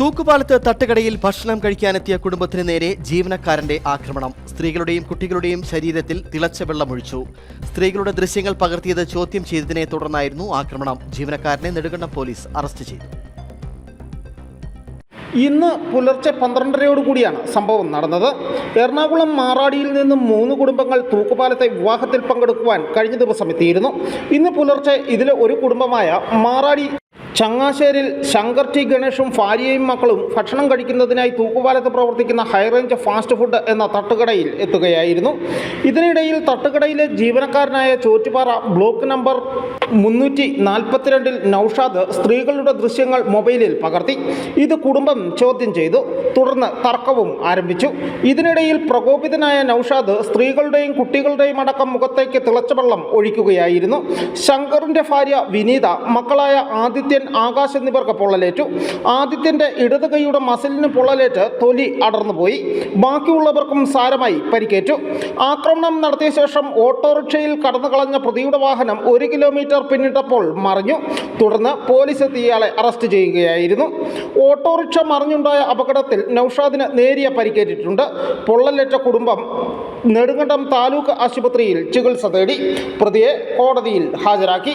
തൂക്കുപാലത്ത് തട്ടുകടയിൽ ഭക്ഷണം കഴിക്കാനെത്തിയ കുടുംബത്തിന് നേരെ ജീവനക്കാരന്റെ ആക്രമണം. സ്ത്രീകളുടെയും കുട്ടികളുടെയും ശരീരത്തിൽ തിളച്ച വെള്ളമൊഴിച്ചു. സ്ത്രീകളുടെ ദൃശ്യങ്ങൾ പകർത്തിയത് ചോദ്യം ചെയ്തതിനെ തുടർന്നായിരുന്നു ആക്രമണം. ജീവനക്കാരനെ നെടുകണ്ടം പോലീസ് അറസ്റ്റ് ചെയ്തു. ഇന്ന് പുലർച്ചെ പന്ത്രണ്ടരയോട് കൂടിയാണ് സംഭവം നടന്നത്. എറണാകുളം മാറാടിയിൽ നിന്നും മൂന്ന് കുടുംബങ്ങൾ തൂക്കുപാലത്തെ വിവാഹത്തിൽ പങ്കെടുക്കുവാൻ കഴിഞ്ഞ ദിവസം എത്തിയിരുന്നു. ഇന്ന് പുലർച്ചെ ഇതിലെ ഒരു കുടുംബമായ മാറാടി ചങ്ങാശ്ശേരിൽ ശങ്കർ ടി ഗണേഷും ഭാര്യയും മക്കളും ഭക്ഷണം കഴിക്കുന്നതിനായി തൂക്കുപാലത്ത് പ്രവർത്തിക്കുന്ന ഹൈറേഞ്ച് ഫാസ്റ്റ് ഫുഡ് എന്ന തട്ടുകടയിൽ എത്തുകയായിരുന്നു. ഇതിനിടയിൽ തട്ടുകടയിലെ ജീവനക്കാരനായ ചോറ്റുപാറ ബ്ലോക്ക് നമ്പർ മുന്നൂറ്റി നാൽപ്പത്തിരണ്ടിൽ നൌഷാദ് സ്ത്രീകളുടെ ദൃശ്യങ്ങൾ മൊബൈലിൽ പകർത്തി. ഇത് കുടുംബം ചോദ്യം ചെയ്തു. തുടർന്ന് തർക്കവും ആരംഭിച്ചു. ഇതിനിടയിൽ പ്രകോപിതനായ നൌഷാദ് സ്ത്രീകളുടെയും കുട്ടികളുടെയും അടക്കം മുഖത്തേക്ക് തിളച്ച വെള്ളം ഒഴിക്കുകയായിരുന്നു. ശങ്കറിന്റെ ഭാര്യ വിനീത മക്കളായ ആകാശ് എന്നിവർക്ക് പൊള്ളലേറ്റു ആദിത്യന്റെ ഇടത് കൈയുടെ മസിലിന് പൊള്ളലേറ്റ് തൊലി അടർന്നുപോയി ബാക്കിയുള്ളവർക്കും സാരമായി പരിക്കേറ്റു. ആക്രമണം നടത്തിയ ശേഷം ഓട്ടോറിക്ഷയിൽ കടന്നു കളഞ്ഞ പ്രതിയുടെ വാഹനം ഒരു കിലോമീറ്റർ പിന്നിട്ടപ്പോൾ മറിഞ്ഞു. തുടർന്ന് പോലീസ് എത്തി ഇയാളെ അറസ്റ്റ് ചെയ്യുകയായിരുന്നു. ഓട്ടോറിക്ഷ മറിഞ്ഞുണ്ടായ അപകടത്തിൽ നൌഷാദിന് നേരിയ പരിക്കേറ്റിട്ടുണ്ട്. പൊള്ളലേറ്റ കുടുംബം നെടുങ്കണ്ടം താലൂക്ക് ആശുപത്രിയിൽ ചികിത്സ തേടി പ്രതിയെ കോടതിയിൽ ഹാജരാക്കി.